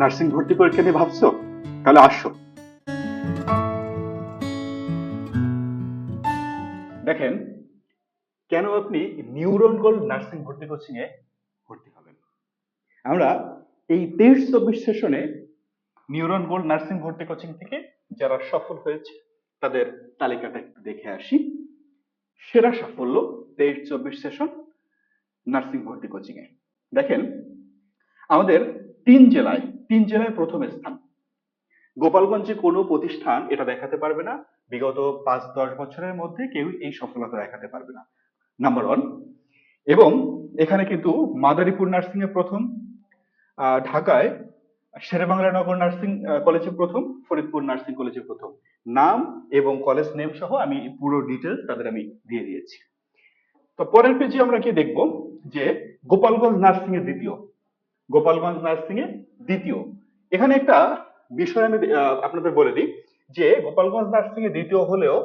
Nursing ভর্তি পরীক্ষা নিয়ে ভাবছ? তাহলে আসো। দেখেন, কেন আপনি নিউরন গোল্ড নার্সিং ভর্তি কোচিং এ ভর্তি হবেন আমরা এই তেইশ চব্বিশ সেশনে নিউরন গোল্ড নার্সিং ভর্তি কোচিং থেকে যারা সফল হয়েছে, তাদের তালিকাটা একটু দেখে আসি। সেরা সাফল্য তেইশ চব্বিশ সেশন নার্সিং ভর্তি কোচিং এ দেখেন, আমাদের তিন জেলায় তিন জেলায় প্রথম স্থান। গোপালগঞ্জে কোনো প্রতিষ্ঠান এটা দেখাতে পারবে না। বিগত পাঁচ, দশ বছরের মধ্যে কেউ এই সফলতা দেখাতে পারবে না। নাম্বার ওয়ান এবং এখানে কিন্তু মাদারীপুর নার্সিং এ প্রথম ঢাকায় শেরেবাংলা নগর নার্সিং কলেজে প্রথম, ফরিদপুর নার্সিং কলেজে প্রথম। নাম এবং কলেজ নেম সহ আমি পুরো ডিটেলস তাদের আমি দিয়ে দিয়েছি। তো পরের পেজে আমরা কি দেখব যে গোপালগঞ্জ নার্সিং এর দ্বিতীয়। গোপালগঞ্জ নার্সিং এ দ্বিতীয়। এখানে একটা বিষয় আমি আপনাদের বলে দিই যে গোপালগঞ্জ নার্সিং এ দ্বিতীয় হলেও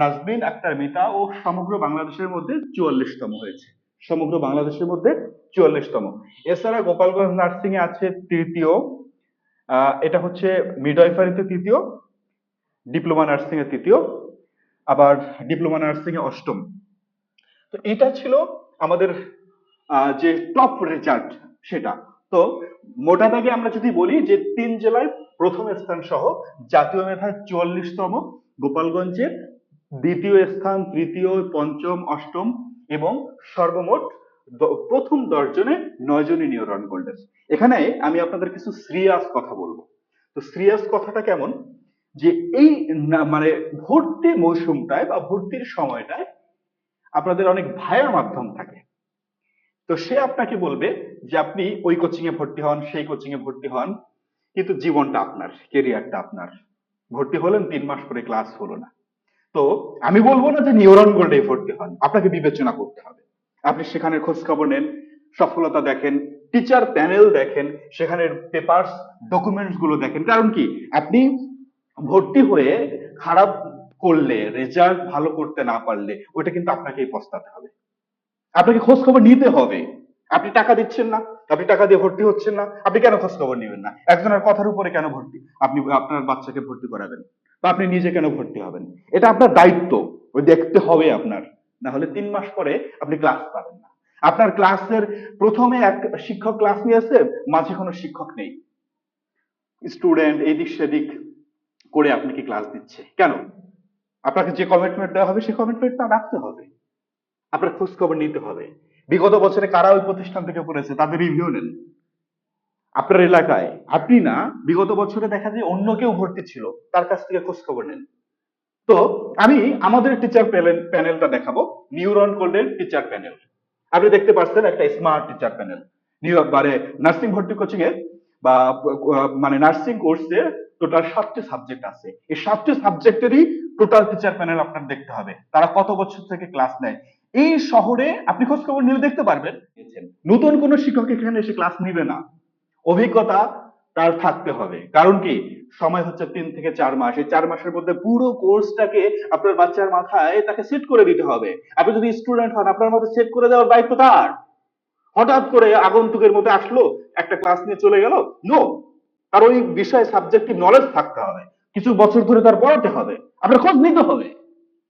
নাজমিন আক্তার মিতা ও সমগ্র বাংলাদেশের মধ্যে চুয়াল্লিশতম হয়েছে। সমগ্র বাংলাদেশের মধ্যে চুয়াল্লিশতম। এছাড়া গোপালগঞ্জ নার্সিং এ আছে তৃতীয় এটা হচ্ছে মিডওয়াইফারিতে তৃতীয়, ডিপ্লোমা নার্সিং এ তৃতীয়, আবার ডিপ্লোমা নার্সিং এ অষ্টম। তো এটা ছিল আমাদের যে টপ রেজাল্ট সেটা। তো মোটা দাগে আমরা যদি বলি যে তিন জেলায় প্রথম স্থান সহ জাতীয় মেধায় চুয়াল্লিশতম গোপালগঞ্জের দ্বিতীয় স্থান, তৃতীয়, পঞ্চম, অষ্টম এবং সর্বমোট প্রথম দশজনে নয় জনই নিউরন গোল্ডের এখানে আমি আপনাদের কিছু সিরিয়াস কথা বলব। তো সিরিয়াস কথাটা কেমন? যে এই মানে ভর্তি মৌসুমটায় বা ভর্তির সময়টায় আপনাদের অনেক ভাইয়ের মাধ্যম থাকে। তো সে আপনাকে বলবে যে আপনি ওই কোচিং এ ভর্তি হন, সেই কোচিং এ ভর্তি হন, কিন্তু জীবনটা আপনার কেরিয়ারটা আপনার। ভর্তি হলেন, তিন মাস পরে ক্লাস হলো না। তো আমি বলব না যে নিউরন গোল্ডে ভর্তি হন, আপনাকে বিবেচনা করতে হবে। আপনি সেখানে খোঁজ খবর নেন, সফলতা দেখেন টিচার প্যানেল দেখেন, সেখানের পেপারস ডকুমেন্টসগুলো দেখেন। কারণ কি? আপনি ভর্তি হয়ে খারাপ করলে রেজাল্ট ভালো করতে না পারলে ওটা কিন্তু আপনাকেই পস্তাতে হবে। আপনাকে খোঁজ খবর নিতে হবে। আপনি টাকা দিচ্ছেন না, আপনি টাকা দিয়ে ভর্তি হচ্ছেন না, আপনি কেন খোঁজ খবর নেবেন না? একজনের কথার উপরে কেন ভর্তি? আপনি আপনার বাচ্চাকে ভর্তি করাবেন বা আপনি নিজে কেন ভর্তি হবেন? এটা আপনার দায়িত্ব, ওই দেখতে হবে আপনার। না হলে তিন মাস পরে আপনি ক্লাস পাবেন না। আপনার ক্লাসের প্রথমে এক শিক্ষক ক্লাস নিয়েছে, মাঝে কোনো শিক্ষক নেই। স্টুডেন্ট এদিক সেদিক করে আপনি কি ক্লাস দিচ্ছে? কেন? আপনাকে যে কমিটমেন্ট দেওয়া হবে সেই কমিটমেন্টটা রাখতে হবে। আপনার খোঁজ খবর নিতে হবে। বিগত বছরে কারা ওই প্রতিষ্ঠান থেকে পড়েছে, তাদের রিভিউ নেন। আপনার এলাকায়, আপনি না, বিগত বছরে দেখা যায় অন্য কেউ ভর্তি ছিল, তার কাছ থেকে খোঁজ খবর নেন। তো, আমি আমাদের টিচার প্যানেলটা দেখাবো নিউরন গোল্ডের টিচার প্যানেল আপনি দেখতে পাচ্ছেন একটা স্মার্ট টিচার প্যানেল নিউ মানে নার্সিং ভর্তি কোচিং এ, বা মানে নার্সিং কোর্সে টোটাল সাতটি সাবজেক্ট আছে। এই সাতটি সাবজেক্টেরই টোটাল টিচার প্যানেল আপনার দেখতে হবে। তারা কত বছর থেকে ক্লাস নেয়? এই শহরে আপনি খোঁজ খবর নিলে দেখতে পারবেন, নতুন কোন শিক্ষক এখানে এসে ক্লাস নিবে না। অভিজ্ঞতা তার থাকতে হবে। কারণ কি? সময় হচ্ছে তিন থেকে চার মাস। এই চার মাসের মধ্যে পুরো কোর্সটাকে আপনার বাচ্চার মাথায় তাকে সেট করে দিতে হবে। আপনি যদি স্টুডেন্ট হন, আপনার মধ্যে সেট করে দেওয়ার দায়িত্ব তার। হঠাৎ করে আগন্তুকের মধ্যে আসলো, একটা ক্লাস নিয়ে চলে গেল নো তার ওই বিষয়ে সাবজেক্টিভ নলেজ থাকতে হবে। কিছু বছর ধরে তার পড়াতে হবে। আপনার খোঁজ নিতে হবে।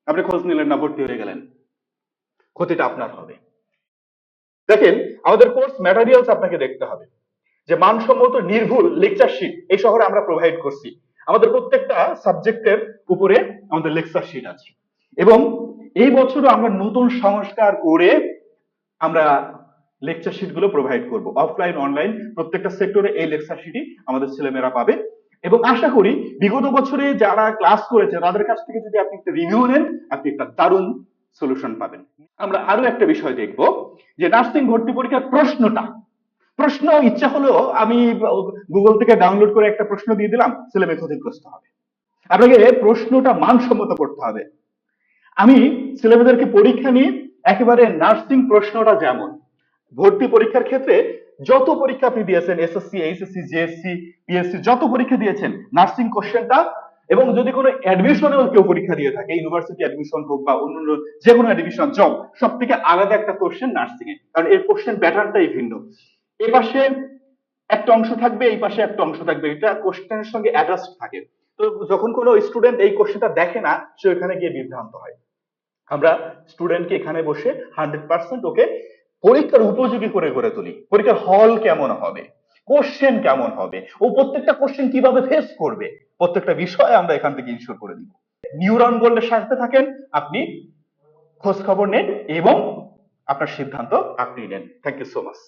আপনি খোঁজ নিলেন না, ভর্তি হয়ে গেলেন। ক্ষতিটা আপনার হবে। দেখেন, আমাদের কোর্স ম্যাটেরিয়ালস আপনাকে দেখতে হবে। যে মানসম্মত নির্ভুল লেকচার শিট এই শহরে আমরা প্রোভাইড করছি। আমাদের প্রত্যেকটা সাবজেক্টের উপরে আমাদের লেকচার শিট আছে। এবং এই বছরও আমরা নতুন সংস্কার করে আমরা লেকচার শিটগুলো প্রোভাইড করব। অফলাইন অনলাইন প্রত্যেকটা সেক্টরে এই লেকচার শিটই আমাদের ছেলেমেয়েরা পাবে। এবং আশা করি বিগত বছরে যারা ক্লাস করেছে, তাদের কাছ থেকে যদি আপনি একটা রিভিউ নেন, আপনি একটা দারুণ সলিউশন পাবেন। আমরা আরও একটা বিষয় দেখব, যে নার্সিং ভর্তি পরীক্ষার প্রশ্নটা। প্রশ্ন, ইচ্ছা হলেও আমি গুগল থেকে ডাউনলোড করে একটা প্রশ্ন দিয়ে দিলাম, ছেলে মেয়ে ক্ষতিগ্রস্ত হবে। আপনাকে প্রশ্নটা মানসম্মত করতে হবে। আমি ছেলেমেয়েদেরকে পরীক্ষা নিয়ে একেবারে নার্সিং প্রশ্নটা যেমন, ভর্তি পরীক্ষার ক্ষেত্রে যত পরীক্ষা আপনি দিয়েছেন এসএসসি এইচএসসি জেএসসি পিএসসি যত পরীক্ষা দিয়েছেন নার্সিং কোশ্চেনটা এবং যদি কোনো অ্যাডমিশনেও কেউ পরীক্ষা দিয়ে থাকে ইউনিভার্সিটি অ্যাডমিশন হোক বা অন্যান্য যে কোনো অ্যাডমিশন জব সব থেকে আলাদা একটা কোশ্চেন নার্সিং এ। কারণ এর কোশ্চেন প্যাটার্নটাই ভিন্ন। এ পাশে একটা অংশ থাকবে, এই পাশে একটা অংশ থাকবে। এটা কোশ্চেনের সঙ্গে অ্যাডজাস্ট থাকে। তো যখন কোনো স্টুডেন্ট এই কোশ্চেনটা দেখে না, সে ওখানে গিয়ে বিভ্রান্ত হয়। আমরা স্টুডেন্টকে এখানে বসে হান্ড্রেড পার্সেন্ট ওকে পরীক্ষার উপযোগী করে গড়ে তুলি। পরীক্ষার হল কেমন হবে? কোশ্চেন কেমন হবে? ও প্রত্যেকটা কোশ্চেন কীভাবে ফেস করবে? প্রত্যেকটা বিষয় আমরা এখান থেকে ইনশিওর করে দিব নিউরন বললে সাথে থাকেন, আপনি খোঁজ খবর নেন এবং আপনার সিদ্ধান্ত আপনি নেন। Thank you so much